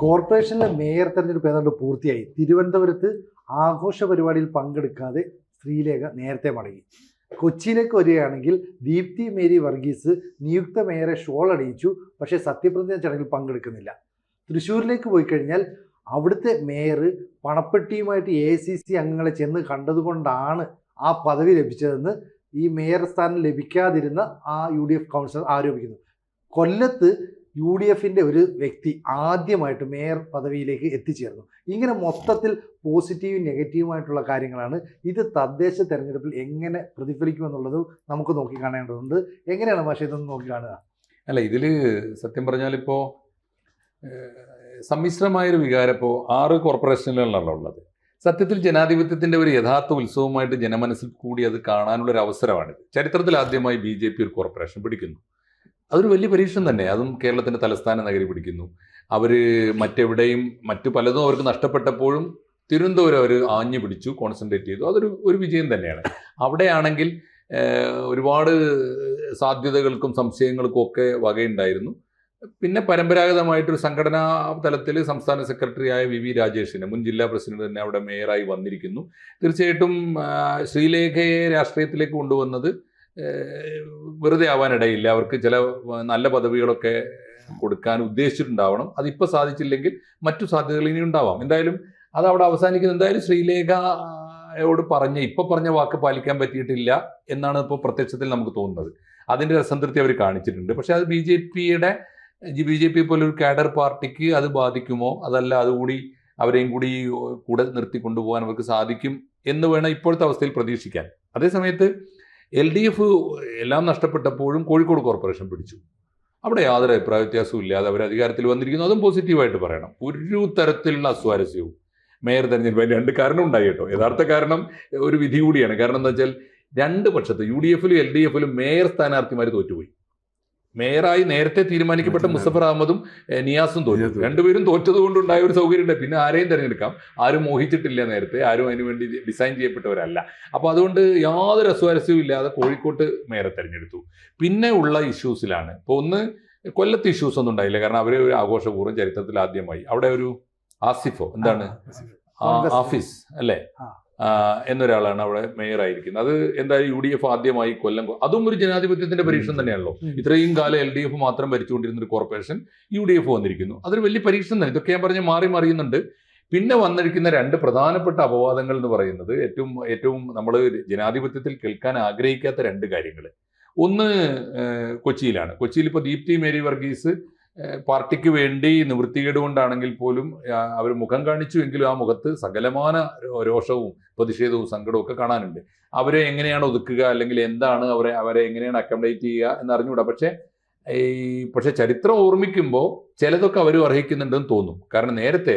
കോർപ്പറേഷനിലെ മേയർ തെരഞ്ഞെടുപ്പ് ഏതാണ്ട് പൂർത്തിയായി. തിരുവനന്തപുരത്ത് ആഘോഷ പരിപാടിയിൽ പങ്കെടുക്കാതെ ശ്രീലേഖ നേരത്തെ മടങ്ങി. കൊച്ചിയിലേക്ക് വരികയാണെങ്കിൽ ദീപ്തി മേരി വർഗീസ് നിയുക്ത മേയറെ ഷോൾ അണിയിച്ചു. പക്ഷേ സത്യപ്രതിജ്ഞ ചടങ്ങിൽ പങ്കെടുക്കുന്നില്ല. തൃശ്ശൂരിലേക്ക് പോയി കഴിഞ്ഞാൽ അവിടുത്തെ മേയർ പണപ്പെട്ടിയുമായിട്ട് എ സി സി അംഗങ്ങളെ ചെന്ന് കണ്ടതുകൊണ്ടാണ് ആ പദവി ലഭിച്ചതെന്ന് ഈ മേയർ സ്ഥാനം ലഭിക്കാതിരുന്ന ആ യു ഡി എഫ് കൗൺസിലർ ആരോപിക്കുന്നു. കൊല്ലത്ത് യു ഡി എഫിന്റെ ഒരു വ്യക്തി ആദ്യമായിട്ട് മേയർ പദവിയിലേക്ക് എത്തിച്ചേർന്നു. ഇങ്ങനെ മൊത്തത്തിൽ പോസിറ്റീവും നെഗറ്റീവുമായിട്ടുള്ള കാര്യങ്ങളാണ്. ഇത് തദ്ദേശ തെരഞ്ഞെടുപ്പിൽ എങ്ങനെ പ്രതിഫലിക്കുമെന്നുള്ളത് നമുക്ക് നോക്കി കാണേണ്ടതുണ്ട്. എങ്ങനെയാണ് പക്ഷേ ഇതൊന്ന് നോക്കി കാണുക? അല്ല ഇതിൽ സത്യം പറഞ്ഞാൽ ഇപ്പോൾ സമ്മിശ്രമായൊരു വികാരം ഇപ്പോൾ ആറ് കോർപ്പറേഷനുകളിലാണ് ഉള്ളത്. സത്യത്തിൽ ജനാധിപത്യത്തിന്റെ ഒരു യഥാർത്ഥ ഉത്സവമായിട്ട് ജനമനസ്സിൽ കൂടി അത് കാണാനുള്ളൊരു അവസരമാണിത് ചരിത്രത്തിൽ ആദ്യമായി ബി ജെ പി ഒരു കോർപ്പറേഷൻ പിടിക്കുന്നു. അതൊരു വലിയ പരീക്ഷണം തന്നെ. അതും കേരളത്തിന്റെ തലസ്ഥാന നഗരി പിടിക്കുന്നു. അവർ മറ്റെവിടെയും മറ്റു പലതും അവർക്ക് നഷ്ടപ്പെട്ടപ്പോഴും തിരുവനന്തപുരം അവർ ആഞ്ഞു പിടിച്ചു കോൺസെൻട്രേറ്റ് ചെയ്തു. അതൊരു ഒരു വിജയം തന്നെയാണ്. അവിടെയാണെങ്കിൽ ഒരുപാട് സാധ്യതകൾക്കും സംശയങ്ങൾക്കും ഒക്കെ വകയുണ്ടായിരുന്നു. പിന്നെ പരമ്പരാഗതമായിട്ടൊരു സംഘടനാ തലത്തിൽ സംസ്ഥാന സെക്രട്ടറിയായ വി വി രാജേഷിനെ മുൻ ജില്ലാ പ്രസിഡന്റ് തന്നെ അവിടെ മേയറായി വന്നിരിക്കുന്നു. തീർച്ചയായിട്ടും ശ്രീലേഖയെ രാഷ്ട്രീയത്തിലേക്ക് കൊണ്ടുവന്നത് വെറുതെ ആവാനിടയില്ല. അവർക്ക് ചില നല്ല പദവികളൊക്കെ കൊടുക്കാൻ ഉദ്ദേശിച്ചിട്ടുണ്ടാവണം. അതിപ്പോൾ സാധിച്ചില്ലെങ്കിൽ മറ്റു സാധ്യതകൾ ഇനി ഉണ്ടാവാം. എന്തായാലും അത് അവിടെ അവസാനിക്കുന്നത് എന്തായാലും ശ്രീലേഖയോട് പറഞ്ഞ ഇപ്പൊ പറഞ്ഞ വാക്ക് പാലിക്കാൻ പറ്റിയിട്ടില്ല എന്നാണ് ഇപ്പോൾ പ്രത്യക്ഷത്തിൽ നമുക്ക് തോന്നുന്നത്. അതിന്റെ അസംതൃപ്തി അവർ കാണിച്ചിട്ടുണ്ട്. പക്ഷേ അത് ബി ജെ പിയുടെ ബി ജെ പി പോലെ ഒരു കാഡർ പാർട്ടിക്ക് അത് ബാധിക്കുമോ? അതല്ല അതുകൂടി അവരെയും കൂടി കൂടെ നിർത്തി കൊണ്ടുപോകാൻ അവർക്ക് സാധിക്കും എന്ന് വേണം ഇപ്പോഴത്തെ അവസ്ഥയിൽ പ്രതീക്ഷിക്കാൻ. അതേസമയത്ത് എൽ ഡി എഫ് എല്ലാം നഷ്ടപ്പെട്ടപ്പോഴും കോഴിക്കോട് കോർപ്പറേഷൻ പിടിച്ചു. അവിടെ യാതൊരു അഭിപ്രായ വ്യത്യാസവും ഇല്ലാതെ അവർ അധികാരത്തിൽ വന്നിരിക്കുന്നു. അതും പോസിറ്റീവായിട്ട് പറയണം. ഒരു തരത്തിലുള്ള അസ്വാരസ്യവും മേയർ തെരഞ്ഞെടുപ്പ് രണ്ട് കാരണം ഉണ്ടായി കേട്ടോ. യഥാർത്ഥ കാരണം ഒരു വിധി കൂടിയാണ്. കാരണം എന്താ വെച്ചാൽ രണ്ട് പക്ഷത്ത് യു ഡി എഫിലും എൽ ഡി എഫിലും മേയർ സ്ഥാനാർത്ഥിമാർ തോറ്റുപോയി. മേയറായി നേരത്തെ തീരുമാനിക്കപ്പെട്ട മുസഫർ അഹമ്മദും നിയാസും തോറ്റു. രണ്ടുപേരും തോറ്റത് കൊണ്ടുണ്ടായ ഒരു സൗകര്യമുണ്ട്. പിന്നെ ആരെയും തിരഞ്ഞെടുക്കാം. ആരും മോഹിച്ചിട്ടില്ല നേരത്തെ. ആരും അതിനുവേണ്ടി ഡിസൈൻ ചെയ്യപ്പെട്ടവരല്ല. അപ്പോൾ അതുകൊണ്ട് യാതൊരു അസ്വാരസ്യവും ഇല്ലാതെ കോഴിക്കോട്ട് മേയറെ തെരഞ്ഞെടുത്തു. പിന്നെ ഉള്ള ഇഷ്യൂസിലാണ് ഇപ്പോൾ ഒന്ന് കൊല്ലത്ത് ഇഷ്യൂസ് ഒന്നും ഉണ്ടായില്ല. കാരണം അവരെ ഒരു ആഘോഷപൂർവം ചരിത്രത്തിൽ ആദ്യമായി. അവിടെ ഒരു ആസിഫോ എന്താണ്. ആഫീസ് അല്ലേ? എന്നൊരാളാണ് അവിടെ മേയർ ആയിരിക്കുന്നത് അത് എന്തായാലും യു ഡി എഫ് ആദ്യമായി കൊല്ലം അതും ഒരു ജനാധിപത്യത്തിന്റെ പരീക്ഷണം തന്നെയാണല്ലോ. ഇത്രയും കാലം എൽ ഡി എഫ് മാത്രം ഭരിച്ചുകൊണ്ടിരുന്ന ഒരു കോർപ്പറേഷൻ യു ഡി എഫ് വന്നിരിക്കുന്നു. അതൊരു വലിയ പരീക്ഷണം തന്നെ. ഇതൊക്കെ ഞാൻ പറഞ്ഞ് മാറി മറിയുന്നുണ്ട്. പിന്നെ വന്നിരിക്കുന്ന രണ്ട് പ്രധാനപ്പെട്ട അപവാദങ്ങൾ എന്ന് പറയുന്നത് ഏറ്റവും ഏറ്റവും നമ്മൾ ജനാധിപത്യത്തിൽ കേൾക്കാൻ ആഗ്രഹിക്കാത്ത രണ്ട് കാര്യങ്ങൾ ഒന്ന് കൊച്ചിയിലാണ്. കൊച്ചിയിൽ ഇപ്പോൾ ദീപ്തി മേരി വർഗീസ് പാർട്ടിക്ക് വേണ്ടി നിവൃത്തികേട് കൊണ്ടാണെങ്കിൽ പോലും അവർ മുഖം കാണിച്ചു എങ്കിലും ആ മുഖത്ത് സകലമാന രോഷവും പ്രതിഷേധവും സങ്കടവും ഒക്കെ കാണാനുണ്ട്. അവരെ എങ്ങനെയാണ് ഒതുക്കുക അല്ലെങ്കിൽ എന്താണ് അവരെ അവരെ എങ്ങനെയാണ് അക്കോമഡേറ്റ് ചെയ്യുക എന്ന് അറിഞ്ഞുകൂടാ പക്ഷേ ഈ പക്ഷെ ചരിത്രം ഓർമ്മിക്കുമ്പോൾ ചിലതൊക്കെ അവർ അർഹിക്കുന്നുണ്ടെന്ന് തോന്നും. കാരണം നേരത്തെ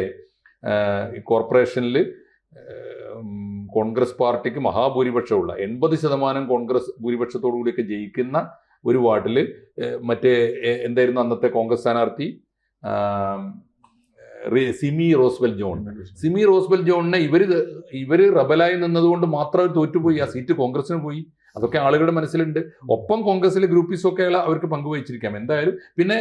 ഈ കോർപ്പറേഷനിൽ കോൺഗ്രസ് പാർട്ടിക്ക് മഹാഭൂരിപക്ഷമുള്ള എൺപത് ശതമാനം കോൺഗ്രസ് ഭൂരിപക്ഷത്തോടു കൂടിയൊക്കെ ജയിക്കുന്ന ഒരു വാർഡിൽ മറ്റേ എന്തായിരുന്നു അന്നത്തെ കോൺഗ്രസ് സ്ഥാനാർത്ഥി? സിമി റോസ്വെൽ ജോൺ. സിമി റോസ്വെൽ ജോണിനെ ഇവർ ഇവർ റബലായി നിന്നതുകൊണ്ട് മാത്രം അവർ തോറ്റുപോയി. ആ സീറ്റ് കോൺഗ്രസിന് പോയി. അതൊക്കെ ആളുകളുടെ മനസ്സിലുണ്ട്. ഒപ്പം കോൺഗ്രസിലെ ഗ്രൂപ്പീസ് ഒക്കെ അവർക്ക് പങ്കുവഹിച്ചിരിക്കാം. എന്തായാലും പിന്നെ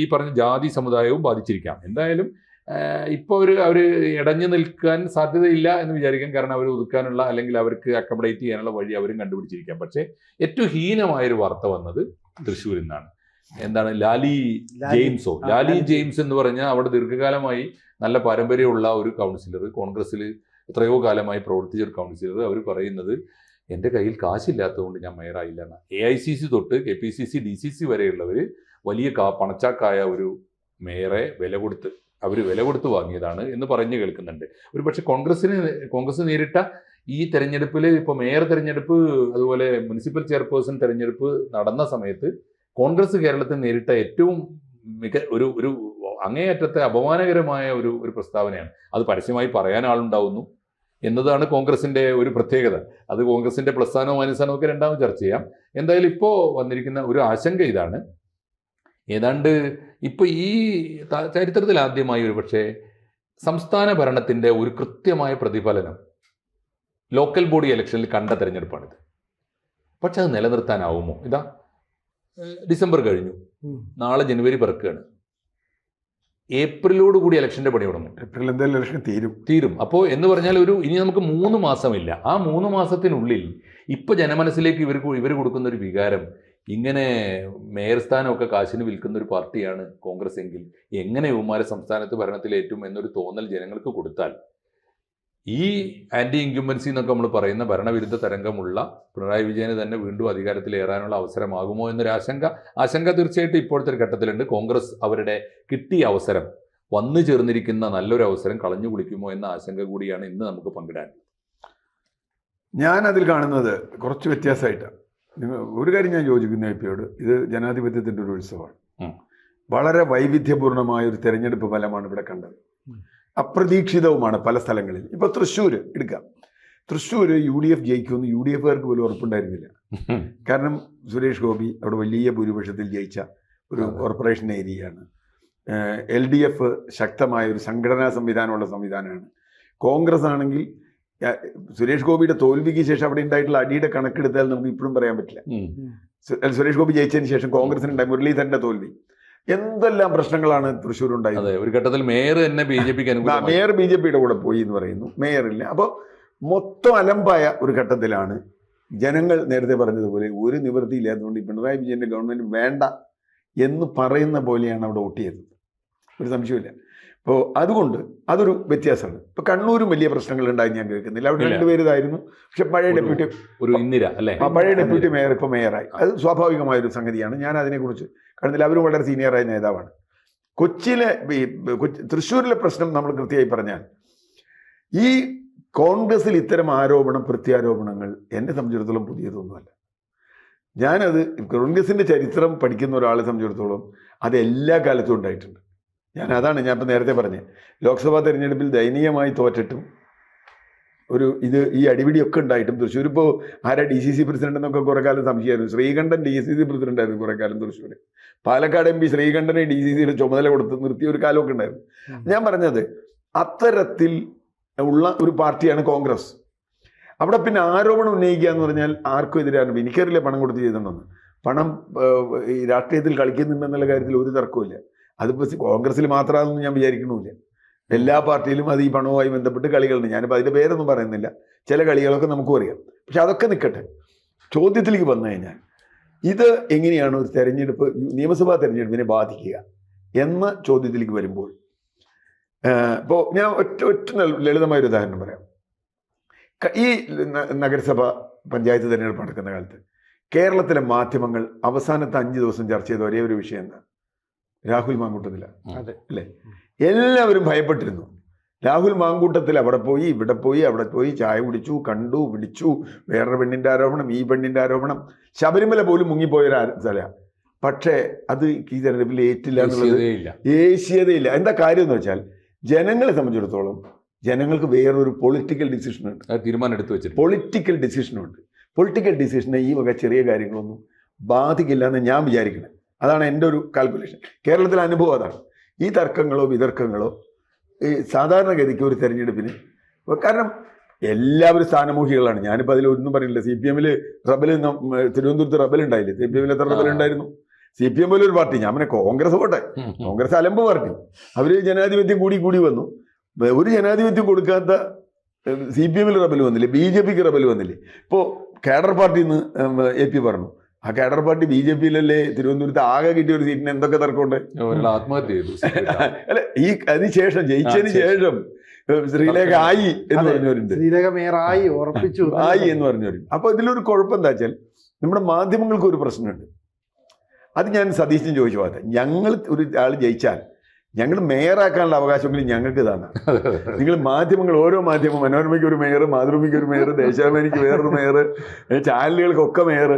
ഈ പറഞ്ഞ ജാതി സമുദായവും ബാധിച്ചിരിക്കാം. എന്തായാലും ഒരു അവർ അവർ ഇടഞ്ഞു നിൽക്കാൻ സാധ്യതയില്ല എന്ന് വിചാരിക്കാം കാരണം അവർ ഒതുക്കാനുള്ള അല്ലെങ്കിൽ അവർക്ക് അക്കോമഡേറ്റ് ചെയ്യാനുള്ള വഴി അവരും കണ്ടുപിടിച്ചിരിക്കാം. പക്ഷേ ഏറ്റവും ഹീനമായൊരു വാർത്ത വന്നത് തൃശ്ശൂരിൽ നിന്നാണ്. എന്താണ്? ലാലി. ജെയിംസോ. ലാലി ജെയിംസ്. എന്ന് പറഞ്ഞാൽ അവിടെ ദീർഘകാലമായി നല്ല പാരമ്പര്യമുള്ള ഒരു കൗൺസിലർ കോൺഗ്രസ്സിൽ എത്രയോ കാലമായി പ്രവർത്തിച്ച ഒരു കൗൺസിലർ അവർ പറയുന്നത് എന്റെ കയ്യിൽ കാശില്ലാത്തതുകൊണ്ട് ഞാൻ മേയറായില്ല എന്ന് എ ഐ സി സി തൊട്ട് K P C C D C C വരെയുള്ളവർ വലിയ പണച്ചാക്കായ ഒരു മേയറെ വില കൊടുത്ത് അവർ വില കൊടുത്ത് വാങ്ങിയതാണ് എന്ന് പറഞ്ഞു കേൾക്കുന്നുണ്ട്. ഒരു പക്ഷെ കോൺഗ്രസിന് കോൺഗ്രസ് നേരിട്ട ഈ തെരഞ്ഞെടുപ്പിൽ ഇപ്പോൾ മേയർ തെരഞ്ഞെടുപ്പ് അതുപോലെ മുനിസിപ്പൽ ചെയർപേഴ്സൺ തെരഞ്ഞെടുപ്പ് നടന്ന സമയത്ത് കോൺഗ്രസ് കേരളത്തിൽ നേരിട്ട ഏറ്റവും മിക ഒരു ഒരു അങ്ങേയറ്റത്തെ അപമാനകരമായ ഒരു ഒരു പ്രസ്താവനയാണ്. അത് പരസ്യമായി പറയാൻ ആളുണ്ടാവുന്നു എന്നതാണ് കോൺഗ്രസിന്റെ ഒരു പ്രത്യേകത. അത് കോൺഗ്രസിന്റെ മൈനസ് ആനോ ഒക്കെ രണ്ടാമത് ചർച്ച ചെയ്യാം. എന്തായാലും ഇപ്പോൾ വന്നിരിക്കുന്ന ഒരു ആശങ്ക ഇതാണ്. ഏതാണ്ട് ഇപ്പൊ ഈ ചരിത്രത്തിൽ ആദ്യമായി ഒരു പക്ഷേ സംസ്ഥാന ഭരണത്തിന്റെ ഒരു കൃത്യമായ പ്രതിഫലനം ലോക്കൽ ബോഡി ഇലക്ഷനിൽ കണ്ട തെരഞ്ഞെടുപ്പാണിത്. പക്ഷെ അത് നിലനിർത്താനാവുമോ? ഇതാ ഡിസംബർ കഴിഞ്ഞു. നാളെ ജനുവരി പിറക്കുകയാണ്. ഏപ്രിലോട് കൂടി ഇലക്ഷന്റെ പണി തുടങ്ങും. ഏപ്രിൽ എന്തായാലും ഇലക്ഷൻ തീരും. തീരും. അപ്പോൾ എന്ന് പറഞ്ഞാൽ ഒരു ഇനി നമുക്ക് മൂന്ന് മാസമില്ല. ആ മൂന്ന് മാസത്തിനുള്ളിൽ ഇപ്പൊ ജനമനസ്സിലേക്ക് ഇവർ ഇവർ കൊടുക്കുന്ന ഒരു വികാരം ഇങ്ങനെ മേയർ സ്ഥാനമൊക്കെ കാശിന് വിൽക്കുന്ന ഒരു പാർട്ടിയാണ് കോൺഗ്രസ് എങ്കിൽ എങ്ങനെ ഇവന്മാരെ സംസ്ഥാനത്ത് ഭരണത്തിലേറ്റും എന്നൊരു തോന്നൽ ജനങ്ങൾക്ക് കൊടുത്താൽ ഈ ആന്റി ഇൻക്യുമൻസി എന്നൊക്കെ നമ്മൾ പറയുന്ന ഭരണവിരുദ്ധ തരംഗമുള്ള പിണറായി വിജയന് തന്നെ വീണ്ടും അധികാരത്തിലേറാനുള്ള അവസരമാകുമോ എന്നൊരു ആശങ്ക ആശങ്ക തീർച്ചയായിട്ടും ഇപ്പോഴത്തെ ഒരു ഘട്ടത്തിലുണ്ട്. കോൺഗ്രസ് അവരുടെ കിട്ടിയ അവസരം വന്നു ചേർന്നിരിക്കുന്ന നല്ലൊരു അവസരം കളഞ്ഞു കുളിക്കുമോ എന്ന ആശങ്ക കൂടിയാണ് ഇന്ന് നമുക്ക് പങ്കിടാൻ. ഞാൻ അതിൽ കാണുന്നത് കുറച്ച് വ്യത്യാസമായിട്ടാണ്. ഒരു കാര്യം ഞാൻ യോജിക്കുന്ന പിയോട് ഇത് ജനാധിപത്യത്തിന്റെ ഒരു ഉത്സവമാണ്. വളരെ വൈവിധ്യപൂർണമായ ഒരു തെരഞ്ഞെടുപ്പ് ഫലമാണ് ഇവിടെ കണ്ടത്. അപ്രതീക്ഷിതവുമാണ് പല സ്ഥലങ്ങളിൽ. ഇപ്പോൾ തൃശ്ശൂർ എടുക്കാം. തൃശ്ശൂർ യു ഡി എഫ് ജയിക്കുമെന്ന് യു ഡി എഫുകാർക്ക് പോലും ഉറപ്പുണ്ടായിരുന്നില്ല. കാരണം സുരേഷ് ഗോപി അവിടെ വലിയ ഭൂരിപക്ഷത്തിൽ ജയിച്ച ഒരു. കോർപ്പറേഷൻ ഏരിയയാണ്. എൽ ഡി എഫ് ശക്തമായ ഒരു സംഘടനാ സംവിധാനമുള്ള സംവിധാനമാണ്. കോൺഗ്രസ് ആണെങ്കിൽ സുരേഷ് ഗോപിയുടെ തോൽവിക്ക് ശേഷം അവിടെ ഉണ്ടായിട്ടുള്ള അടിയുടെ കണക്കെടുത്താൽ നമുക്ക് ഇപ്പോഴും പറയാൻ പറ്റില്ല. സുരേഷ് ഗോപി ജയിച്ചതിന് ശേഷം കോൺഗ്രസിനുണ്ടായി മുരളീധരന്റെ തോൽവി. എന്തെല്ലാം പ്രശ്നങ്ങളാണ് തൃശ്ശൂർ ഉണ്ടായത് ഒരു ഘട്ടത്തിൽ മേയർ തന്നെ ബി ജെ പിക്ക് മേയർ ബി ജെ പിയുടെ കൂടെ പോയി എന്ന് പറയുന്നു. മേയറില്ല. അപ്പോൾ മൊത്തം അലമ്പായ ഒരു ഘട്ടത്തിലാണ് ജനങ്ങൾ നേരത്തെ പറഞ്ഞതുപോലെ ഒരു നിവൃത്തിയില്ലാത്തതുകൊണ്ട് പിണറായി വിജയന്റെ ഗവൺമെന്റ് വേണ്ട എന്ന് പറയുന്ന പോലെയാണ് അവിടെ വോട്ട് ചെയ്തത്. ഒരു സംശയമില്ല അപ്പോൾ അതുകൊണ്ട് അതൊരു വ്യത്യാസമാണ് ഇപ്പൊ കണ്ണൂരും വലിയ പ്രശ്നങ്ങൾ ഉണ്ടായി ഞാൻ കേൾക്കുന്നില്ല. അവിടെ രണ്ടുപേരിതായിരുന്നു പക്ഷെ പഴയ ഡെപ്യൂട്ടി ഒരു ഇന്ദിര അല്ലേ? ആ പഴയ ഡെപ്യൂട്ടി മേയർ ഇപ്പൊ മേയറായി. അത് സ്വാഭാവികമായ ഒരു സംഗതിയാണ്. ഞാൻ അതിനെക്കുറിച്ച് കാണുന്നില്ല അവരും വളരെ സീനിയറായ നേതാവാണ്. കൊച്ചിയിലെ ഈ കൊച്ചി തൃശ്ശൂരിലെ പ്രശ്നം നമ്മൾ കൃത്യമായി പറഞ്ഞാൽ ഈ കോൺഗ്രസിൽ ഇത്തരം ആരോപണം പ്രത്യാരോപണങ്ങൾ എന്നെ സംബന്ധിച്ചിടത്തോളം പുതിയതൊന്നുമല്ല. ഞാനത് കോൺഗ്രസിന്റെ ചരിത്രം പഠിക്കുന്ന ഒരാളെ സംബന്ധിച്ചിടത്തോളം അത് എല്ലാ കാലത്തും ഉണ്ടായിട്ടുണ്ട്. ഞാൻ അതാണ് ഞാൻ ഇപ്പം നേരത്തെ പറഞ്ഞത് ലോക്സഭാ തെരഞ്ഞെടുപ്പിൽ ദയനീയമായി തോറ്റിട്ടും ഒരു ഇത് ഈ അടിപിടിയൊക്കെ ഉണ്ടായിട്ടും തൃശ്ശൂർ ഇപ്പോൾ ആരാ ഡി സി സി പ്രസിഡന്റ് എന്നൊക്കെ കുറെ കാലം സംശയമായിരുന്നു. Sreekandan D C C president ആയിരുന്നു കുറെ കാലം തൃശ്ശൂർ പാലക്കാട് എം പി ശ്രീകണ്ഠനെ ഡി സി സിയുടെ ചുമതല കൊടുത്ത് നിർത്തിയ ഒരു കാലമൊക്കെ ഉണ്ടായിരുന്നു. ഞാൻ പറഞ്ഞത് അത്തരത്തിൽ ഉള്ള ഒരു പാർട്ടിയാണ് കോൺഗ്രസ്. അവിടെ പിന്നെ ആരോപണം ഉന്നയിക്കുക എന്ന് പറഞ്ഞാൽ ആർക്കും എതിരാണ് എനിക്കറിയില്ല പണം കൊടുത്ത് ചെയ്തിട്ടുണ്ടെന്ന്. പണം ഈ രാഷ്ട്രീയത്തിൽ കളിക്കുന്നുണ്ടെന്നുള്ള കാര്യത്തിൽ ഒരു തർക്കമില്ല അതിപ്പോൾ കോൺഗ്രസ്സിൽ മാത്രമാണെന്ന് ഞാൻ വിചാരിക്കണമില്ല എല്ലാ പാർട്ടിയിലും അത് ഈ പണവുമായി ബന്ധപ്പെട്ട് കളികളുണ്ട്. ഞാനിപ്പോൾ അതിന്റെ പേരൊന്നും പറയുന്നില്ല. ചില കളികളൊക്കെ നമുക്കും അറിയാം. പക്ഷെ അതൊക്കെ നിൽക്കട്ടെ ചോദ്യത്തിലേക്ക് വന്നു കഴിഞ്ഞാൽ ഇത് എങ്ങനെയാണ് ഒരു തെരഞ്ഞെടുപ്പ് നിയമസഭാ തെരഞ്ഞെടുപ്പിനെ ബാധിക്കുക എന്ന ചോദ്യത്തിലേക്ക് വരുമ്പോൾ ഇപ്പോൾ ഞാൻ ഒറ്റ ഒറ്റ ലളിതമായ ഒരു ഉദാഹരണം പറയാം. ഈ നഗരസഭ പഞ്ചായത്ത് തെരഞ്ഞെടുപ്പ് നടക്കുന്ന കാലത്ത് കേരളത്തിലെ മാധ്യമങ്ങൾ അവസാനത്തെ അഞ്ച് ദിവസം ചർച്ച ചെയ്ത ഒരേ ഒരു വിഷയം എന്താ? രാഹുൽ മാങ്കൂട്ടത്തില. അതെ. അല്ലേ? എല്ലാവരും ഭയപ്പെട്ടിരുന്നു. രാഹുൽ മാങ്കൂട്ടത്തിൽ അവിടെ പോയി ഇവിടെ പോയി അവിടെ പോയി ചായ കുടിച്ചു കണ്ടു പിടിച്ചു വേറൊരു പെണ്ണിന്റെ ആരോപണം ഈ പെണ്ണിന്റെ ആരോപണം. ശബരിമല പോലും മുങ്ങിപ്പോയ ഒരു ആ- സ്ഥല. പക്ഷേ അത് ഈ തെരഞ്ഞെടുപ്പിൽ ഏറ്റില്ല എന്നുള്ളത് ഇല്ല ഏഷ്യതയില്ല എന്താ കാര്യം എന്ന് വെച്ചാൽ ജനങ്ങളെ സംബന്ധിച്ചിടത്തോളം ജനങ്ങൾക്ക് വേറൊരു പൊളിറ്റിക്കൽ ഡിസിഷൻ ഉണ്ട്. അത് തീരുമാനം എടുത്തു വെച്ചിട്ടുണ്ട്. പൊളിറ്റിക്കൽ ഡിസിഷനുണ്ട് പൊളിറ്റിക്കൽ ഡിസിഷനെ ഈ വക ചെറിയ കാര്യങ്ങളൊന്നും ബാധിക്കില്ല എന്ന് ഞാൻ വിചാരിക്കുന്നത് അതാണ് എന്റെ ഒരു കാൽക്കുലേഷൻ കേരളത്തിലെ അനുഭവം അതാണ്. ഈ തർക്കങ്ങളോ വിതർക്കങ്ങളോ ഈ സാധാരണഗതിക്ക് ഒരു തെരഞ്ഞെടുപ്പിന് കാരണം എല്ലാവരും സ്ഥാനമോഹികളാണ്. ഞാനിപ്പോൾ അതിൽ ഒന്നും പറയുന്നില്ല സി പി എമ്മിൽ റബൽ തിരുവനന്തപുരത്ത് റബൽ ഉണ്ടായില്ലേ? സി പി എമ്മിൽ എത്ര റബൽ ഉണ്ടായിരുന്നു? സി പി എം പോലെ ഒരു പാർട്ടി ഞാൻ പിന്നെ കോൺഗ്രസ് പോട്ടെ. കോൺഗ്രസ് അലമ്പ് പാർട്ടി. അവർ ജനാധിപത്യം കൂടി കൂടി വന്നു. ഒരു ജനാധിപത്യം കൊടുക്കാത്ത സി പി എമ്മിൽ റബൽ വന്നില്ലേ? ബി ജെ പിക്ക് റബൽ വന്നില്ലേ? ഇപ്പോൾ കേഡർ പാർട്ടിയിൽ നിന്ന് എ പി പറഞ്ഞു. ആ കേഡർ പാർട്ടി ബി ജെ പിയിലല്ലേ തിരുവനന്തപുരത്ത് ആകെ കിട്ടിയ ഒരു സീറ്റിന് എന്തൊക്കെ തർക്കമുണ്ട്? ആത്മഹത്യ ചെയ്തു. അല്ല ഈ അതിനുശേഷം ജയിച്ചതിന് ശേഷം. ശ്രീലേഖ ആയി എന്ന്. പറഞ്ഞവരുണ്ട്. ശ്രീലേഖ മേയറായി ഉറപ്പിച്ചു. ആയി എന്ന് പറഞ്ഞവരുണ്ട്. അപ്പൊ ഇതിലൊരു കുഴപ്പം എന്താ വെച്ചാൽ നമ്മുടെ മാധ്യമങ്ങൾക്ക് ഒരു പ്രശ്നമുണ്ട്. അത് ഞാൻ സതീശൻ ചോദിച്ചു പോകാതെ ഞങ്ങൾ ഒരു ആൾ ജയിച്ചാൽ ഞങ്ങൾ മേയറാക്കാനുള്ള അവകാശമെങ്കിലും ഞങ്ങൾക്ക് ഇതാണ്. നിങ്ങൾ മാധ്യമങ്ങൾ ഓരോ മാധ്യമം മനോരമയ്ക്ക് ഒരു മേയർ മാതൃഭൂമിക്ക് ഒരു മേയർ ദേശാഭിമാനിക്ക് വേറൊരു മേയർ ചാനലുകൾക്കൊക്കെ മേയർ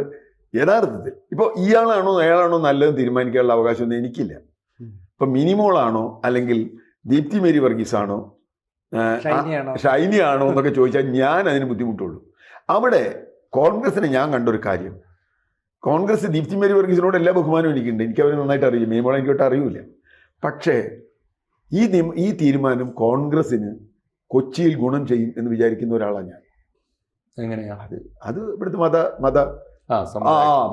യഥാർത്ഥത്തിൽ. ഇപ്പോൾ ഇയാളാണോ അയാളാണോ നല്ലതെന്ന് തീരുമാനിക്കാനുള്ള അവകാശമൊന്നും എനിക്കില്ല. ഇപ്പൊ മിനിമോളാണോ അല്ലെങ്കിൽ ദീപ്തി മേരി വർഗീസ് ആണോ ഷൈനി ആണോ എന്നൊക്കെ ചോദിച്ചാൽ ഞാൻ അതിന് ബുദ്ധിമുട്ടുള്ളൂ. അവിടെ കോൺഗ്രസിന് ഞാൻ കണ്ടൊരു കാര്യം. കോൺഗ്രസ് ദീപ്തി മേരി വർഗീസിനോട് എല്ലാ ബഹുമാനവും എനിക്കുണ്ട്. എനിക്ക് അവരെ നന്നായിട്ട് അറിയും മിനിമോളെ എനിക്കൊട്ട് അറിയില്ല. പക്ഷേ ഈ ഈ തീരുമാനം കോൺഗ്രസിന് കൊച്ചിയിൽ ഗുണം ചെയ്യും എന്ന് വിചാരിക്കുന്ന ഒരാളാണ് ഞാൻ. എങ്ങനെയാണ് അത് അത് ഇവിടുത്തെ മത മത.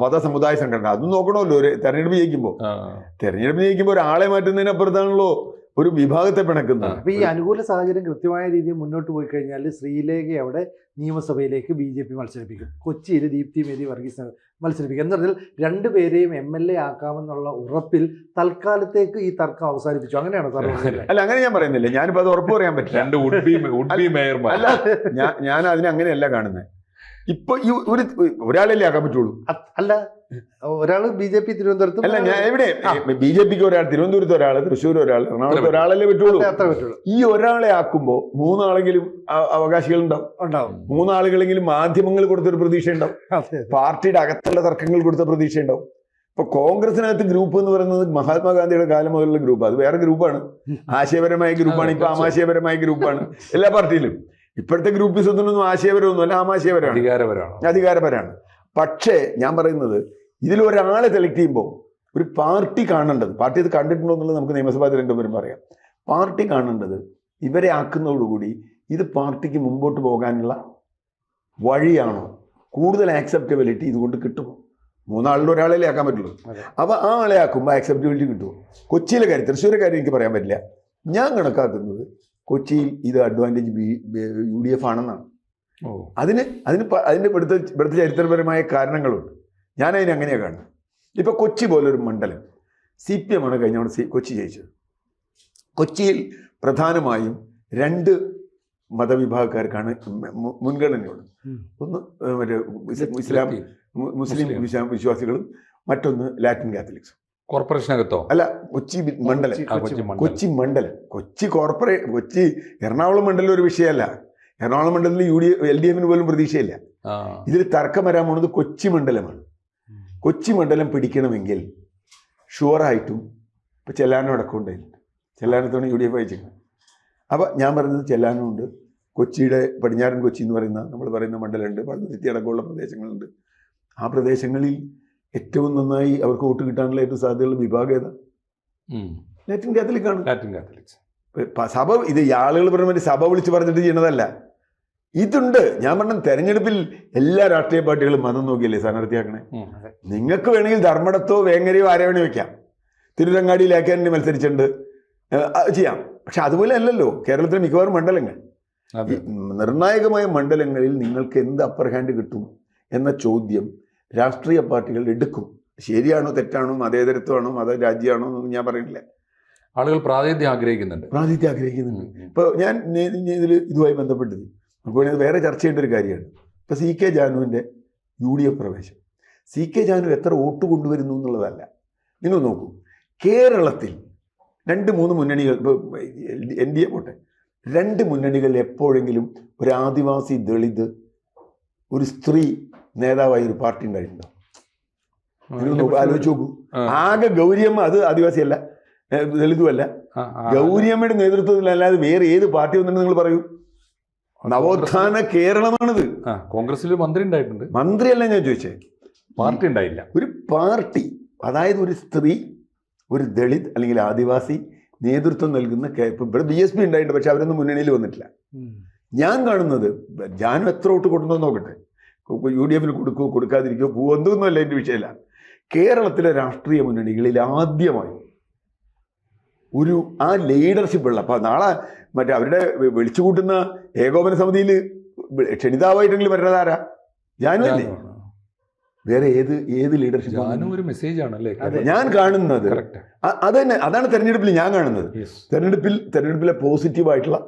മത സമുദായ സംഘടന. അതും നോക്കണമല്ലോ. ഒരു തെരഞ്ഞെടുപ്പ് ജയിക്കുമ്പോൾ ആ, തെരഞ്ഞെടുപ്പ് ജയിക്കുമ്പോൾ ഒരാളെ മാറ്റുന്നതിനപ്പുറത്താണല്ലോ ഒരു വിഭാഗത്തെ പിണക്കുന്നത്. അപ്പൊ ഈ അനുകൂല സാഹചര്യം കൃത്യമായ രീതിയിൽ മുന്നോട്ട് പോയി കഴിഞ്ഞാൽ ശ്രീലേഖ അവിടെ നിയമസഭയിലേക്ക് ബി ജെ പി മത്സരിപ്പിക്കും. കൊച്ചിയിൽ ദീപ്തി മേരി വർഗീസ് മത്സരിപ്പിക്കും. എന്ന് പറഞ്ഞാൽ രണ്ടുപേരെയും എം എൽ എ ആക്കാമെന്നുള്ള ഉറപ്പിൽ തൽക്കാലത്തേക്ക് ഈ തർക്കം അവസാനിപ്പിച്ചു. അങ്ങനെയാണോ സാർ അല്ല. അങ്ങനെ ഞാൻ പറയുന്നില്ല. ഞാനിപ്പോ അത് ഉറപ്പ് പറയാൻ പറ്റില്ല. രണ്ട് അല്ല ഞാൻ അതിനെ അങ്ങനെയല്ല കാണുന്നത് ഇപ്പൊ ഈ ഒരു ഒരാളല്ലേ ആക്കാൻ പറ്റുള്ളൂ? അല്ല ഒരാൾ ബി ജെ പി തിരുവനന്തപുരത്ത് അല്ല ഞാൻ എവിടെ. ബി ജെ പിക്ക് ഒരാൾ തിരുവനന്തപുരത്ത് ഒരാൾ തൃശ്ശൂർ ഒരാൾ എറണാകുളത്ത് ഒരാളല്ലേ പറ്റുള്ളൂ. അത്ര പറ്റുള്ളൂ. ഈ ഒരാളെ ആക്കുമ്പോ മൂന്നാളെങ്കിലും അവകാശികൾ ഉണ്ടാവും. ഉണ്ടാവും മൂന്നാളുകളെങ്കിലും മാധ്യമങ്ങൾ കൊടുത്തൊരു പ്രതീക്ഷ ഉണ്ടാവും. പാർട്ടിയുടെ അകത്തുള്ള തർക്കങ്ങൾ കൊടുത്ത പ്രതീക്ഷ ഉണ്ടാവും ഇപ്പൊ കോൺഗ്രസിനകത്ത് ഗ്രൂപ്പ് എന്ന് പറയുന്നത് മഹാത്മാഗാന്ധിയുടെ കാലം മുതലുള്ള ഗ്രൂപ്പ്. അത് വേറെ ഗ്രൂപ്പാണ്. ആശയപരമായ ഗ്രൂപ്പാണ്. ഇപ്പൊ ആമാശയപരമായ ഗ്രൂപ്പാണ്. എല്ലാ പാർട്ടിയിലും. ഇപ്പോഴത്തെ ഗ്രൂപ്പിസത്തിനൊന്നും ആശയപരമൊന്നും അല്ല ആമാശയപരമാണ്. അധികാരപരമാണ്? അധികാരപരമാണ്. പക്ഷേ ഞാൻ പറയുന്നത് ഇതിൽ ഒരാളെ സെലക്ട് ചെയ്യുമ്പോൾ ഒരു പാർട്ടി കാണേണ്ടത് പാർട്ടി ഇത് കണ്ടിട്ടുണ്ടോ എന്നുള്ളത് നമുക്ക് നിയമസഭാ തിരഞ്ഞെടുപ്പ് വരുമ്പോൾ അറിയാം പാർട്ടി കാണേണ്ടത് ഇവരെ ആക്കുന്നതോടുകൂടി ഇത് പാർട്ടിക്ക് മുമ്പോട്ട് പോകാനുള്ള വഴിയാണോ? കൂടുതൽ ആക്സെപ്റ്റബിലിറ്റി ഇതുകൊണ്ട് കിട്ടുമോ? മൂന്നാളിൽ ഒരാളെ ആക്കാൻ പറ്റുള്ളൂ. അപ്പോൾ ആ ആളെ ആക്കുമ്പോൾ ആക്സെപ്റ്റബിലിറ്റി കിട്ടുമോ? കൊച്ചിയിലെ കാര്യം തൃശ്ശൂരെ കാര്യം എനിക്ക് പറയാൻ പറ്റില്ല. ഞാൻ കണക്കാക്കുന്നത് കൊച്ചിയിൽ ഇത് advantage B U D F ആണെന്നാണ്. ഓ. അതിന് അതിന് അതിന്റെ ഇവിടുത്തെ ഇവിടുത്തെ ചരിത്രപരമായ കാരണങ്ങളുണ്ട്. ഞാൻ അതിനെ അങ്ങനെയാണ് കാണുന്നത്. ഇപ്പോൾ കൊച്ചി പോലൊരു മണ്ഡലം. സി പി എം ആണ് കഴിഞ്ഞ സി കൊച്ചി ജയിച്ചത്. കൊച്ചിയിൽ പ്രധാനമായും രണ്ട് മതവിഭാഗക്കാർക്കാണ് മുൻഗണനയുള്ളത്. ഒന്ന് മറ്റേ ഇസ്ലാം മുസ്ലിം. വിശ്വാസികളും മറ്റൊന്ന് ലാറ്റിൻ കാത്തലിക്സും. കോർപ്പറേഷനകത്തോ? അല്ല കൊച്ചി മണ്ഡല. കൊച്ചി- മണ്ഡലം. കൊച്ചി കോർപ്പറേ കൊച്ചി കോർപ്പറേറ്റ് കൊച്ചി എറണാകുളം മണ്ഡലം ഒരു വിഷയമല്ല. എറണാകുളം മണ്ഡലത്തിൽ യു ഡി എൽ ഡി എഫിന് പോലും പ്രതീക്ഷയില്ല. ഇതിൽ തർക്കം വരാൻ പോണത് കൊച്ചി മണ്ഡലമാണ്. കൊച്ചി മണ്ഡലം പിടിക്കണമെങ്കിൽ ഷുവറായിട്ടും ഇപ്പോൾ ചെല്ലാനം അടക്കമുണ്ടായിട്ടുണ്ട് ചെല്ലാനത്തോടെ യു ഡി എഫ് അയച്ചിരിക്കുന്നത് അപ്പോൾ ഞാൻ പറയുന്നത് ചെല്ലാനമുണ്ട് കൊച്ചിയുടെ പടിഞ്ഞാറൻ കൊച്ചി എന്ന് പറയുന്ന നമ്മൾ പറയുന്ന മണ്ഡലമുണ്ട്. പള്ളുരുത്തി അടക്കമുള്ള പ്രദേശങ്ങളുണ്ട്. ആ പ്രദേശങ്ങളിൽ ഏറ്റവും നന്നായി അവർക്ക് വോട്ട് കിട്ടാനുള്ള ഏറ്റവും സാധ്യതയുള്ള വിഭാഗം ഏതാ? Latin Latin കാത്തലിക്കാണ്. Latin Catholics. സഭ ഇത് ആളുകൾ പറഞ്ഞ സഭ വിളിച്ച് പറഞ്ഞിട്ട് ചെയ്യണതല്ല ഇതുണ്ട്. ഞാൻ പറഞ്ഞ തെരഞ്ഞെടുപ്പിൽ എല്ലാ രാഷ്ട്രീയ പാർട്ടികളും മതം നോക്കിയല്ലേ സ്ഥാനാർത്ഥിയാക്കണേ? നിങ്ങൾക്ക് വേണമെങ്കിൽ ധർമ്മടത്തോ വേങ്ങരയോ ആരെ വേണേ വെക്കാം. തിരുരങ്ങാടി ലേഖാനി മത്സരിച്ചിട്ടുണ്ട്. ചെയ്യാം. പക്ഷെ അതുപോലെ അല്ലല്ലോ. കേരളത്തിലെ മിക്കവാറും മണ്ഡലങ്ങൾ. നിർണായകമായ മണ്ഡലങ്ങളിൽ നിങ്ങൾക്ക് എന്ത് അപ്പർ ഹാൻഡ് കിട്ടും എന്ന ചോദ്യം രാഷ്ട്രീയ പാർട്ടികൾ എടുക്കും. ശരിയാണോ തെറ്റാണോ മതേതരത്വമാണോ മത രാജ്യമാണോ എന്നൊന്നും ഞാൻ പറയുന്നില്ല. ആളുകൾ പ്രാതിനിധ്യം ആഗ്രഹിക്കുന്നുണ്ട്. പ്രാതിനിധ്യം ആഗ്രഹിക്കുന്നുണ്ട്. ഇപ്പോൾ ഞാൻ ഇതിൽ ഇതുമായി ബന്ധപ്പെട്ടത് അപ്പോൾ വേണമെങ്കിൽ വേറെ ചർച്ച ചെയ്യേണ്ട ഒരു കാര്യമാണ്. ഇപ്പോൾ സി കെ ജാനുവിന്റെ യു ഡി എഫ് പ്രവേശം. സി കെ ജാനു എത്ര വോട്ട് കൊണ്ടുവരുന്നു എന്നുള്ളതല്ല. നിങ്ങൾ നോക്കൂ. കേരളത്തിൽ രണ്ട് മൂന്ന് മുന്നണികൾ എൻ ഡി എ പോട്ടെ രണ്ട് മുന്നണികൾ എപ്പോഴെങ്കിലും ഒരു ആദിവാസി ദളിത് ഒരു സ്ത്രീ നേതാവായ ഒരു പാർട്ടി ഉണ്ടായിട്ടുണ്ടോ? ആലോചിച്ച് നോക്കൂ. ആകെ ഗൗരിയമ്മ അത് ആദിവാസിയല്ല ദളിതുമല്ല ഗൗരിയമ്മയുടെ നേതൃത്വത്തിൽ അല്ലാതെ വേറെ ഏത് പാർട്ടി വന്നിട്ട് നിങ്ങൾ പറയൂ? നവോത്ഥാന കേരളമാണിത്. കോൺഗ്രസിൽ മന്ത്രി ഉണ്ടായിട്ടുണ്ട്. മന്ത്രിയല്ല ഞാൻ ചോദിച്ചേ. പാർട്ടി ഉണ്ടായില്ല. ഒരു പാർട്ടി അതായത് ഒരു സ്ത്രീ ഒരു ദളിത് അല്ലെങ്കിൽ ആദിവാസി നേതൃത്വം നൽകുന്ന ഇവിടെ ബി എസ് പി ഉണ്ടായിട്ടുണ്ട് പക്ഷെ അവരൊന്നും മുന്നണിയിൽ വന്നിട്ടില്ല. ഞാൻ കാണുന്നത് ജാനു എത്ര വോട്ട് കൊടുക്കുന്നോ നോക്കട്ടെ. യു ഡി എഫിൽ കൊടുക്കുമോ കൊടുക്കാതിരിക്കുമോ എന്തൊന്നുമല്ല എന്റെ വിഷയമല്ല. കേരളത്തിലെ രാഷ്ട്രീയ മുന്നണികളിൽ ആദ്യമായി ഒരു ആ ലീഡർഷിപ്പ് ഉള്ള അപ്പം നാളെ മറ്റേ അവരുടെ വിളിച്ചു കൂട്ടുന്ന ഏകോപന സമിതിയിൽ ക്ഷണിതാവായിട്ടെങ്കിലും വരുന്നതാരാ ജാനു അല്ലേ വേറെ ഏത് ഏത് ലീഡർഷിപ്പ്? ഒരു മെസ്സേജ് ആണല്ലേ ഞാൻ കാണുന്നത്. അത് തന്നെ അതാണ് തെരഞ്ഞെടുപ്പിൽ ഞാൻ കാണുന്നത്. തെരഞ്ഞെടുപ്പിൽ തെരഞ്ഞെടുപ്പിലെ പോസിറ്റീവായിട്ടുള്ള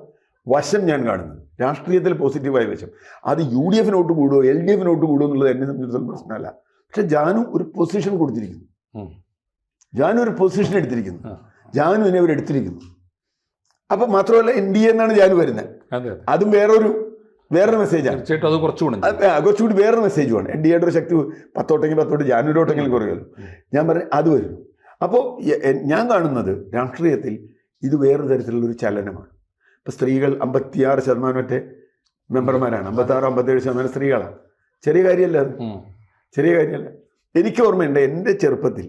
വശം ഞാൻ കാണുന്നത്. രാഷ്ട്രീയത്തിൽ പോസിറ്റീവായ വശം അത് യു ഡി എഫിന് വോട്ട് കൂടുമോ എൽ ഡി എഫിന് വോട്ട് കൂടുമോ എന്നുള്ളത് എന്നെ സംബന്ധിച്ചിടത്തോളം പ്രശ്നമല്ല. പക്ഷെ ജാനു ഒരു പൊസിഷൻ കൊടുത്തിരിക്കുന്നു. ജാനു ഒരു പൊസിഷൻ എടുത്തിരിക്കുന്നു. ജാനു ജാനുവിനെ അവർ എടുത്തിരിക്കുന്നു. അപ്പൊ മാത്രമല്ല എൻ ഡി എ എന്നാണ് ജാനു വരുന്നത്. അതെ വേറൊരു വേറൊരു മെസ്സേജാണ് തീർച്ചയായിട്ടും അത് കുറച്ചുകൂടെ കുറച്ചുകൂടി വേറൊരു മെസ്സേജുമാണ് എൻ ഡി എയുടെ ഒരു ശക്തി പത്തോട്ടെങ്കിൽ പത്തോട്ട് ജാനുവിലോട്ടെങ്കിലും കുറയുമല്ലോ. ഞാൻ പറഞ്ഞു അത് വരും. അപ്പോൾ ഞാൻ കാണുന്നത് രാഷ്ട്രീയത്തിൽ ഇത് വേറൊരു തരത്തിലുള്ള ഒരു ചലനമാണ്. ഇപ്പോൾ സ്ത്രീകൾ അമ്പത്തിയാറ് ശതമാനം മറ്റേ മെമ്പർമാരാണ്. അമ്പത്താറ് അമ്പത്തേഴ് ശതമാനം സ്ത്രീകളാണ് ചെറിയ കാര്യമല്ല അത്. ചെറിയ കാര്യമല്ല. എനിക്ക് ഓർമ്മയുണ്ട് എന്റെ ചെറുപ്പത്തിൽ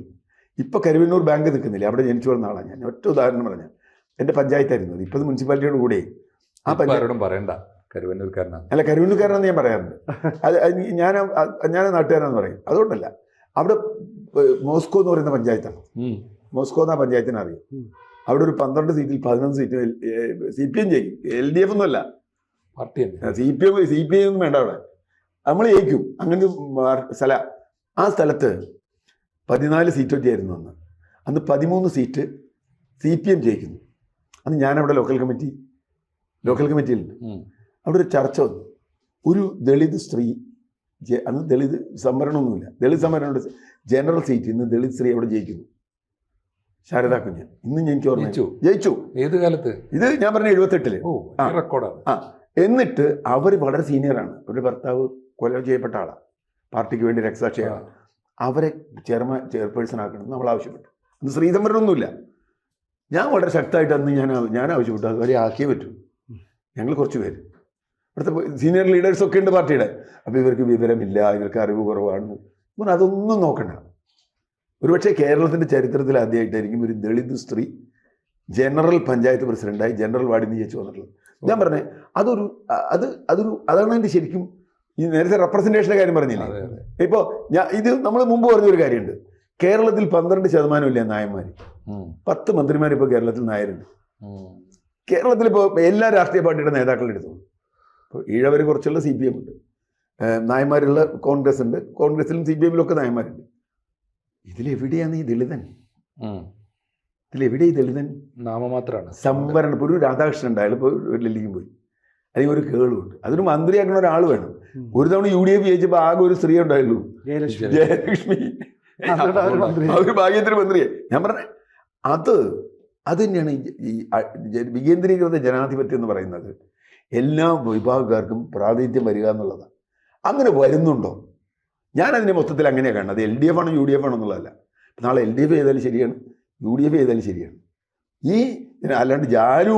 ഇപ്പോൾ കരുവന്നൂർ ബാങ്ക് നിൽക്കുന്നില്ല? അവിടെ ജനിച്ചു വന്ന ആളാണ് ഞാൻ. ഒറ്റ ഉദാഹരണം പറഞ്ഞാൽ എന്റെ പഞ്ചായത്തായിരുന്നു അത്. ഇപ്പോൾ മുനിസിപ്പാലിറ്റിയോട് കൂടെ. ആ പഞ്ചായത്തോടും പറയണ്ട. കരുവന്നൂർക്കാരനാണ് അല്ല കരുവന്നൂർക്കാരനെന്ന് ഞാൻ പറയാറുണ്ട്. അത് ഞാൻ ഞാൻ നാട്ടുകാരനെന്ന് പറയും. അതുകൊണ്ടല്ല. അവിടെ മോസ്കോ എന്ന് പറയുന്ന പഞ്ചായത്താണ്. മോസ്കോ എന്ന പഞ്ചായത്തിനെ അറിയും ഉം. അവിടെ ഒരു പന്ത്രണ്ട് സീറ്റിൽ പതിനൊന്ന് സീറ്റ് സി പി എം ജയിക്കും. എൽ ഡി എഫ് ഒന്നുമല്ല. Party C P M C P I ഒന്നും വേണ്ട അവിടെ. നമ്മൾ ജയിക്കും. അങ്ങനെ സ്ഥല. ആ സ്ഥലത്ത് പതിനാല് സീറ്റൊക്കെയായിരുന്നു അന്ന്. അന്ന് പതിമൂന്ന് സീറ്റ് സി പി എം ജയിക്കുന്നു. അന്ന് ഞാനവിടെ ലോക്കൽ കമ്മിറ്റി ലോക്കൽ കമ്മിറ്റിയിലുണ്ട്. അവിടെ ഒരു ചർച്ച വന്നു. ഒരു ദളിത് സ്ത്രീ അന്ന് ദളിത് സംവരണമൊന്നുമില്ല. ദളിത് സംവരണം ജനറൽ സീറ്റിൽ നിന്ന് ദളിത് സ്ത്രീ അവിടെ ജയിക്കുന്നു. ശാരദാ കുഞ്ഞ്. ഇന്ന് എനിക്ക് ഓർമ്മിച്ചു ജയിച്ചു? ഏത് കാലത്ത്? ഇത് ഞാൻ പറഞ്ഞ എഴുപത്തെട്ടിൽ. റെക്കോർഡാണ് ആ. എന്നിട്ട് അവർ വളരെ സീനിയറാണ് അവരുടെ ഭർത്താവ് കൊല ചെയ്യപ്പെട്ട ആളാണ് പാർട്ടിക്ക് വേണ്ടി രക്തസാക്ഷിയാണ് അവരെ ചെയർമാൻ ചെയർപേഴ്സൺ ആക്കണം എന്ന് നമ്മൾ ആവശ്യപ്പെട്ടു. അന്ന് ശ്രീധമരനൊന്നുമില്ല ഞാൻ വളരെ ശക്തമായിട്ട് അന്ന് ഞാൻ ഞാൻ ആവശ്യപ്പെട്ടു. അതുവരെ ആക്കിയേ പറ്റൂ. ഞങ്ങൾ കുറച്ച് പേര്. ഇവിടുത്തെ സീനിയർ ലീഡേഴ്സ് ഒക്കെ ഉണ്ട് പാർട്ടിയുടെ. അപ്പോൾ ഇവർക്ക് വിവരമില്ല ഇവർക്ക് അറിവ് കുറവാണ് അതൊന്നും നോക്കണ്ട. ഒരുപക്ഷെ കേരളത്തിന്റെ ചരിത്രത്തിൽ ആദ്യമായിട്ടായിരിക്കും ഒരു ദളിത് സ്ത്രീ ജനറൽ പഞ്ചായത്ത് പ്രസിഡന്റായി ജനറൽ വാർഡിൽ നിന്ന് ജയിച്ചു വന്നിട്ടുള്ളത്. ഞാൻ പറഞ്ഞേ അതൊരു അത് അതൊരു അതാണ് എന്റെ ശരിക്കും ഈ നേരത്തെ റെപ്രസെന്റേഷന്റെ കാര്യം പറഞ്ഞില്ലേ? ഇപ്പോൾ ഞാൻ ഇത് നമ്മൾ മുമ്പ് പറഞ്ഞൊരു കാര്യമുണ്ട്. കേരളത്തിൽ പന്ത്രണ്ട് ശതമാനം ഇല്ല നായന്മാർ. പത്ത് മന്ത്രിമാർ ഇപ്പോൾ കേരളത്തിൽ നായരുണ്ട്. കേരളത്തിൽ ഇപ്പോൾ എല്ലാ രാഷ്ട്രീയ പാർട്ടിയുടെ നേതാക്കളുടെ എടുത്തു ഇപ്പോൾ ഈഴവർ കുറച്ചുള്ള സി പി എം ഉണ്ട്. നായന്മാരുള്ള കോൺഗ്രസ് ഉണ്ട്. കോൺഗ്രസിലും സി പി എമ്മിലും ഒക്കെ നായന്മാരുണ്ട്. ഇതിലെവിടെയാണ് ഈ ദളിതൻ. ഇതിലെവിടെ ഈ ദളിതൻ? നാമമാത്രമാണ്. സംവരണം. ഇപ്പോൾ ഒരു രാധാകൃഷ്ണൻ ഉണ്ട് അയാൾ ഇപ്പോൾ ഡൽഹിക്കും പോയി. അല്ലെങ്കിൽ ഒരു കേളുണ്ട് അതിന് മന്ത്രിയാക്കുന്ന ഒരാൾ വേണം. ഒരു തവണ യു ഡി എഫ് ജയിച്ചപ്പോൾ ആകെ ഒരു സ്ത്രീ ഉണ്ടായുള്ളൂ. ജയലക്ഷ്മി. ഒരു ഭാഗ്യത്തിന് മന്ത്രിയെ. ഞാൻ പറഞ്ഞ അത് അത് തന്നെയാണ് ഈ- വികേന്ദ്രീകൃത ജനാധിപത്യം എന്ന് പറയുന്നത് എല്ലാ വിഭാഗക്കാർക്കും പ്രാതിനിധ്യം വരിക എന്നുള്ളതാണ്. അങ്ങനെ വരുന്നുണ്ടോ? ഞാൻ അതിനെ മൊത്തത്തിൽ അങ്ങനെയാണ് കാണുന്നത്. എൽ ഡി എഫ് ആണോ യു ഡി എഫ് ആണോ എന്നുള്ളതല്ല. നാളെ എൽ ഡി എഫ് ചെയ്താലും ശരിയാണ്. യു ഡി എഫ് ചെയ്താലും ശരിയാണ്. ഈ അല്ലാണ്ട് ജാനു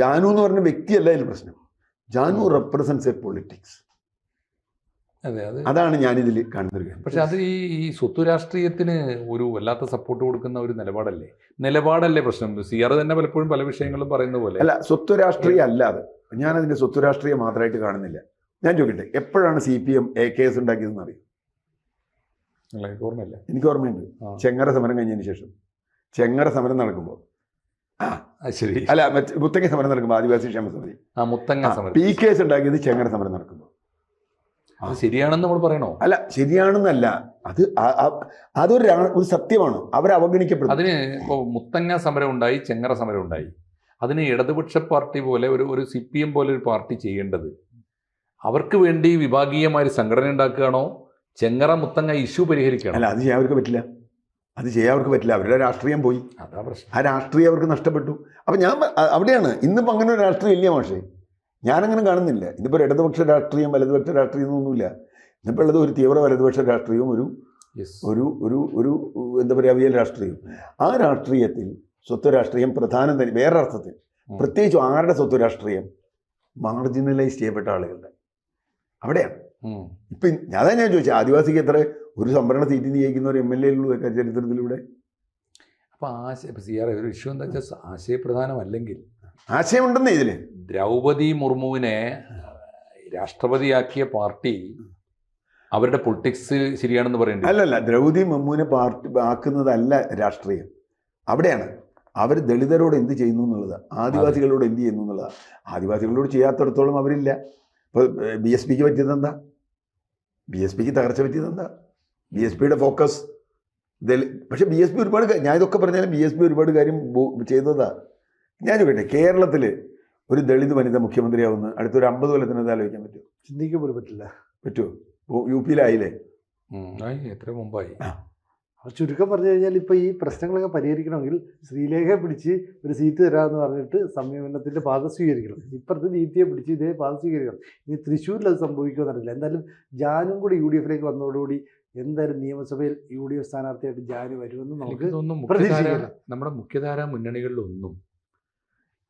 ജാനു എന്ന് പറഞ്ഞ വ്യക്തിയല്ല ഇതിൽ പ്രശ്നം. ജാനു റെപ്രസെൻസ് എ പൊളിറ്റിക്സ് അതെ അതെ. അതാണ് ഞാനിതിൽ കാണുന്നത് പക്ഷെ അത് ഈ ഈ സ്വത്ത് രാഷ്ട്രീയത്തിന് ഒരു വല്ലാത്ത സപ്പോർട്ട് കൊടുക്കുന്ന ഒരു നിലപാടല്ലേ? നിലപാടല്ലേ പ്രശ്നം. സി ആർ തന്നെ പലപ്പോഴും പല വിഷയങ്ങളും പറയുന്ന പോലെ. അല്ല സ്വത്ത് രാഷ്ട്രീയം അല്ലാതെ ഞാൻ അതിന്റെ സ്വത്ത് രാഷ്ട്രീയം മാത്രമായിട്ട് കാണുന്നില്ല. ഞാൻ ചോദിക്കട്ടെ എപ്പോഴാണ് C P M A K S ഉണ്ടാക്കിയതെന്ന് അറിയും? അല്ല, എനിക്ക് ഓർമ്മയില്ല. എനിക്ക് ഓർമ്മയുണ്ട്. ചെങ്ങര സമരം കഴിഞ്ഞതിന് ശേഷം. ചെങ്ങര സമരം നടക്കുമ്പോൾ ശരി. അല്ല മുത്തങ്ങ സമരം നടക്കുമ്പോൾ ആദിവാസി ക്ഷേമ സമിതി. ആ മുത്തങ്ങ സമരം. പി കെ എസ് ഉണ്ടാക്കിയത് ചെങ്ങറ സമരം നടക്കുമ്പോൾ അത് ശരിയാണെന്ന് നമ്മൾ പറയണോ? അല്ല ശരിയാണെന്നല്ല. അത് അതൊരു ഒരു സത്യമാണ്. അവർ അവഗണിക്കപ്പെടും അതിന് ഇപ്പോൾ മുത്തങ്ങ സമരം ഉണ്ടായി ചെങ്ങറ സമരം ഉണ്ടായി. അതിന് ഇടതുപക്ഷ പാർട്ടി പോലെ ഒരു ഒരു സി പി എം പോലെ ഒരു പാർട്ടി ചെയ്യേണ്ടത് അവർക്ക് വേണ്ടി വിഭാഗീയമായ ഒരു സംഘടന ഉണ്ടാക്കുകയാണോ? ചെങ്ങറ മുത്തങ്ങ ഇഷ്യൂ പരിഹരിക്കണം അല്ല അത് ചെയ്യാൻ അവർക്ക് പറ്റില്ല. അത് ചെയ്യാൻ അവർക്ക് പറ്റില്ല. അവരുടെ രാഷ്ട്രീയം പോയി. അതാ പ്രശ്നം. ആ രാഷ്ട്രീയം അവർക്ക് നഷ്ടപ്പെട്ടു. അപ്പം ഞാൻ അവിടെയാണ്. ഇന്നിപ്പോൾ അങ്ങനെ ഒരു രാഷ്ട്രീയം ഇല്ല മാഷേ. ഞാനങ്ങനെ കാണുന്നില്ല. ഇന്നിപ്പോൾ ഇടതുപക്ഷ രാഷ്ട്രീയം വലതുപക്ഷ രാഷ്ട്രീയം എന്നൊന്നുമില്ല ഇന്നിപ്പോൾ ഉള്ളത് ഒരു തീവ്ര വലതുപക്ഷ രാഷ്ട്രീയവും ഒരു ഒരു ഒരു ഒരു എന്താ പറയുക വിയൽ രാഷ്ട്രീയം. ആ രാഷ്ട്രീയത്തിൽ സ്വത്ത് രാഷ്ട്രീയം പ്രധാനം തന്നെ വേറെ അർത്ഥത്തിൽ. പ്രത്യേകിച്ചും ആരുടെ സ്വത്ത് രാഷ്ട്രീയം? മാർജിനലൈസ് ചെയ്യപ്പെട്ട ആളുകളുടെ. അവിടെയാണ് ഇപ്പൊ അതാ ഞാൻ ചോദിച്ചത് ആദിവാസിക്ക് എത്ര ഒരു സംവരണ സീറ്റിൽ ജയിക്കുന്ന ഒരു എം എൽ എ ഉള്ളൂ ചരിത്രത്തിലൂടെ? അപ്പൊ ആശയ സി ആർ ഒരു ഇഷ്യൂ എന്താ വെച്ചാൽ ആശയപ്രധാനമല്ലെങ്കിൽ ആശയമുണ്ടെന്നേ ഇതിൽ. ദ്രൗപതി മുർമുവിനെ രാഷ്ട്രപതിയാക്കിയ പാർട്ടി അവരുടെ പൊളിറ്റിക്സ് ശരിയാണെന്ന് പറയുന്നത് അല്ലല്ല ദ്രൗപതി മുർമുവിനെ പാർട്ടി ആക്കുന്നതല്ല രാഷ്ട്രീയം. അവിടെയാണ്. അവർ ദളിതരോട് എന്ത് ചെയ്യുന്നു എന്നുള്ളത് ആദിവാസികളോട് എന്ത് ചെയ്യുന്നു എന്നുള്ളത്. ആദിവാസികളോട് ചെയ്യാത്തടത്തോളം അവരില്ല. ഇപ്പോൾ ബി എസ് പിക്ക് പറ്റിയത് എന്താ? ബി എസ് പിക്ക് തകർച്ച പറ്റിയത് എന്താ? ബി എസ് പിയുടെ ഫോക്കസ് ഇതിൽ പക്ഷെ ബി എസ് പി ഒരുപാട് ഞാനിതൊക്കെ ഞാൻ ഇതൊക്കെ പറഞ്ഞാലും ബി എസ് പി ഒരുപാട് കാര്യം ചെയ്തതാ. ഞാൻ ചോദിക്കട്ടെ കേരളത്തിൽ ഒരു ദളിത് വനിത മുഖ്യമന്ത്രിയാവുന്ന അടുത്തൊരു അമ്പത് കൊല്ലത്തിനത് ആലോചിക്കാൻ പറ്റുമോ? ചിന്തിക്കാൻ പോലും പറ്റില്ല. പറ്റുമോ? യു പിയിലായില്ലേ എത്ര മുമ്പായി. അപ്പോൾ ചുരുക്കം പറഞ്ഞു കഴിഞ്ഞാൽ ഇപ്പോൾ ഈ പ്രശ്നങ്ങളൊക്കെ പരിഹരിക്കണമെങ്കിൽ ശ്രീലേഖയെ പിടിച്ച് ഒരു സീറ്റ് തരാമെന്ന് പറഞ്ഞിട്ട് സംയമനത്തിന്റെ പാത സ്വീകരിക്കണം. ഇപ്പുറത്ത് നീതിയെ പിടിച്ച് ഇതേ പാത സ്വീകരിക്കണം. ഇനി തൃശ്ശൂരിൽ അത് സംഭവിക്കുമെന്നറിയില്ല എന്തായാലും ജാനും കൂടി യു ഡി എഫിലേക്ക് വന്നതോടുകൂടി എന്തായാലും നിയമസഭയിൽ യു ഡി എഫ് സ്ഥാനാർത്ഥിയായിട്ട് ജാന് വരുമെന്ന് നമുക്ക് പ്രതീക്ഷിക്കാം. നമ്മുടെ മുഖ്യധാരാ മുന്നണികളിലൊന്നും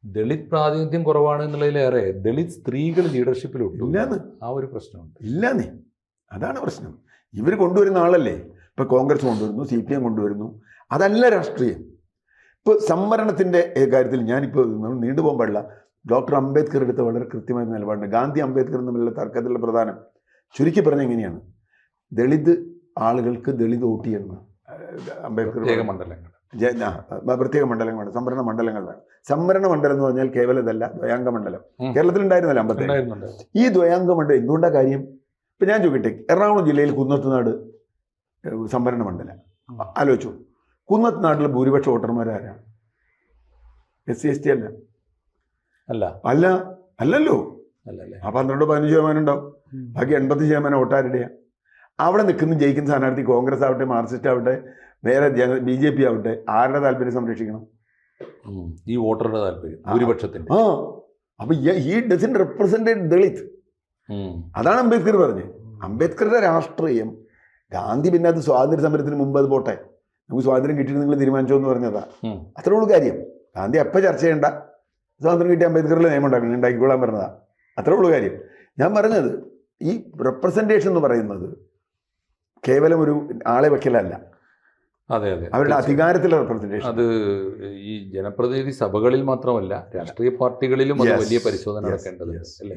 ദളിത് പ്രാതിനിധ്യം കുറവാണ് എന്നുള്ളതിലേറെ ദളിത് സ്ത്രീകൾ ലീഡർഷിപ്പിലുണ്ട്. ഇല്ലാന്ന് ആ ഒരു പ്രശ്നമുണ്ട്. ഇല്ലാന്നേ അതാണ് പ്രശ്നം. ഇവർ കൊണ്ടുവരുന്ന ആളല്ലേ? ഇപ്പൊ കോൺഗ്രസ് കൊണ്ടുവരുന്നു സി പി എം കൊണ്ടുവരുന്നു. അതല്ല രാഷ്ട്രീയം. ഇപ്പോൾ സംവരണത്തിന്റെ കാര്യത്തിൽ ഞാനിപ്പോൾ നീണ്ടുപോകാൻ പാടില്ല. ഡോക്ടർ അംബേദ്കർ എടുത്ത വളരെ കൃത്യമായ നിലപാടുണ്ട്. ഗാന്ധി അംബേദ്കർ തമ്മിലുള്ള തർക്കത്തിലുള്ള പ്രധാനം. ചുരുക്കി പറഞ്ഞ എങ്ങനെയാണ്? ദളിത് ആളുകൾക്ക് ദളിത് വോട്ട് ചെയ്യണം. അംബേദ്കർ പ്രത്യേക മണ്ഡലങ്ങൾ. പ്രത്യേക മണ്ഡലങ്ങൾ വേണം സംവരണ മണ്ഡലങ്ങൾ വേണം. സംവരണ മണ്ഡലം എന്ന് പറഞ്ഞാൽ കേവലം ഇതല്ല ദ്വയാംഗ മണ്ഡലം. കേരളത്തിലുണ്ടായിരുന്നല്ലോ കേരളത്തിൽ ഉണ്ടായിരുന്നല്ലോ അമ്പത്തി ഈ ദ്വയാംഗ മണ്ഡലം എന്തുകൊണ്ടാ കാര്യം? ഇപ്പം ഞാൻ ചോദിക്കട്ടെ എറണാകുളം ജില്ലയിൽ കുന്നത്തുനാട് സംവരണ മണ്ഡലം. ആലോചിച്ചു കുന്നത്ത് നാട്ടിലെ ഭൂരിപക്ഷ വോട്ടർമാരാരാണ് എസ് സി എസ് ടി അല്ല. അല്ല. അല്ല അല്ലല്ലോ. അല്ല അല്ലേ ആ പന്ത്രണ്ട് പതിനഞ്ച് ശതമാനം ഉണ്ടാവും. ബാക്കി എൺപത്തി ശതമാനം വോട്ടാരുടെയാണ് അവിടെ നിൽക്കുന്ന ജയിക്കുന്ന സ്ഥാനാർത്ഥി കോൺഗ്രസ് ആവട്ടെ മാർക്സിസ്റ്റ് ആവട്ടെ വേറെ ജന ബി ജെ പി ആവട്ടെ ആരുടെ താല്പര്യം സംരക്ഷിക്കണം? ഈ വോട്ടറുടെ താല്പര്യം ഭൂരിപക്ഷത്തിന് ആ. അപ്പൊ ഈ ഡസൻ റെപ്രസെന്റ് ദളിത്. അതാണ് അംബേദ്കർ പറഞ്ഞത്. അംബേദ്കറുടെ രാഷ്ട്രീയം ഗാന്ധി പിന്നെ അത് സ്വാതന്ത്ര്യ സമരത്തിന് മുമ്പ് അത് പോട്ടെ. നമുക്ക് സ്വാതന്ത്ര്യം കിട്ടിയിട്ട് നിങ്ങൾ തീരുമാനിച്ചോ എന്ന് പറഞ്ഞതാ അത്രേ ഉള്ളൂ കാര്യം. ഗാന്ധി എപ്പോൾ ചർച്ച ചെയ്യേണ്ട. സ്വാതന്ത്ര്യം കിട്ടിയ അംബേദ്കറിൽ നിയമം ഉണ്ടാക്കണം ഉണ്ടാക്കിക്കൊള്ളാൻ പറഞ്ഞതാ. അത്രേ ഉള്ളൂ കാര്യം. ഞാൻ പറഞ്ഞത് ഈ റെപ്രസെന്റേഷൻ എന്ന് പറയുന്നത് കേവലം ഒരു ആളെ വെക്കലല്ല. അതെ അതെ. അവരുടെ. അധികാരത്തിലെ റെപ്രസെന്റേഷൻ അത് ഈ ജനപ്രതിനിധി സഭകളിൽ മാത്രമല്ല രാഷ്ട്രീയ പാർട്ടികളിലും അത് വലിയ പരിശോധന നടക്കേണ്ടത്. അല്ലേ?